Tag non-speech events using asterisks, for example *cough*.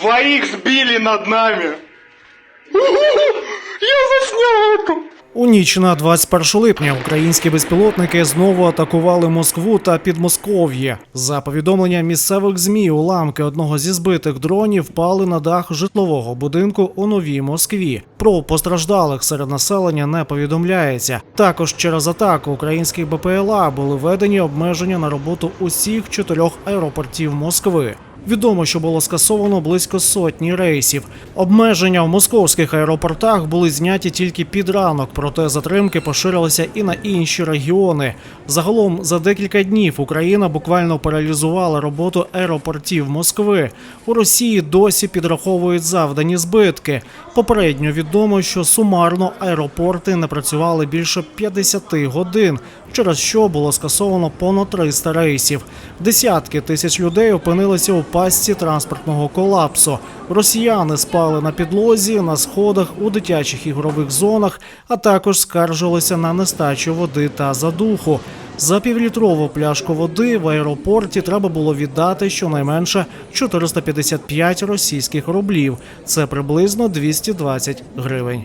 Двоих сбили над нами. *laughs* Я заснял это. У ніч на 21 липня українські безпілотники знову атакували Москву та Підмосков'я. За повідомленням місцевих змі, уламки одного зі збитих дронів впали на дах житлового будинку у Новій Москві. Про постраждалих серед населення не повідомляється. Також через атаку українських БПЛА були введені обмеження на роботу усіх чотирьох аеропортів Москви. Відомо, що було скасовано близько сотні рейсів. Обмеження в московських аеропортах були зняті тільки під ранок, проте затримки поширилися і на інші регіони. Загалом за декілька днів Україна буквально паралізувала роботу аеропортів Москви. У Росії досі підраховують завдані збитки. Попередньо відомо, що сумарно аеропорти не працювали більше 50 годин, через що було скасовано понад 300 рейсів. Десятки тисяч людей опинилися у пастці транспортного колапсу. Росіяни спали на підлозі, на сходах, у дитячих ігрових зонах, а також скаржилися на нестачу води та задуху. За півлітрову пляшку води в аеропорті треба було віддати щонайменше 455 російських рублів. Це приблизно 220 гривень.